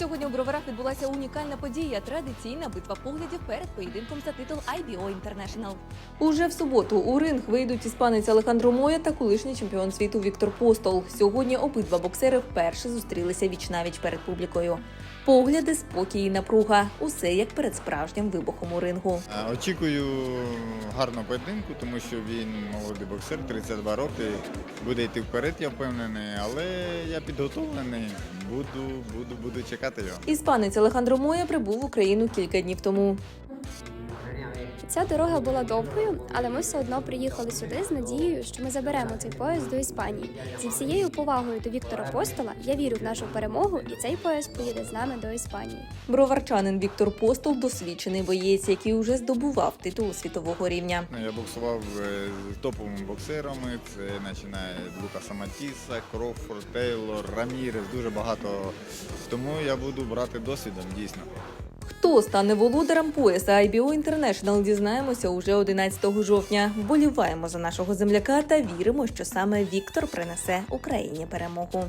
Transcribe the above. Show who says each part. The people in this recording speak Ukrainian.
Speaker 1: Сьогодні у броварах відбулася унікальна подія традиційна битва поглядів перед поєдинком за титул IBO International. Уже в суботу у ринг вийдуть іспанець Алехандро Моя та колишній чемпіон світу Віктор Постол. Сьогодні обидва боксери вперше зустрілися віч-навіч перед публікою. Погляди, спокій і напруга усе як перед справжнім вибухом у рингу.
Speaker 2: Е, Очікую гарного поєдинку, тому що він молодий боксер, 32 роки. Буде йти вперед, я впевнений, але підготовлений. Буду, буду, буду чекати його.
Speaker 1: Іспанець Олехандро Моя прибув в Україну кілька днів тому.
Speaker 3: Ця дорога була довгою, але ми все одно приїхали сюди з надією, що ми заберемо цей пояс до Іспанії. Зі всією повагою до Віктора Постола я вірю в нашу перемогу, і цей пояс поїде з нами до Іспанії.
Speaker 1: Броварчанин Віктор Постол досвідчений боєць, який уже здобував титул світового рівня.
Speaker 2: Ну, Я боксував е, з топовими боксерами. Це починає від Лукаса Матіса, Крофорд, Тейлор, Рамірес, дуже багато. Тому я буду брати досвідом дійсно.
Speaker 1: Хто стане володарем пояса IBO International, дізнаємося уже 11 жовтня. Вболіваємо за нашого земляка та віримо, що саме Віктор принесе Україні перемогу.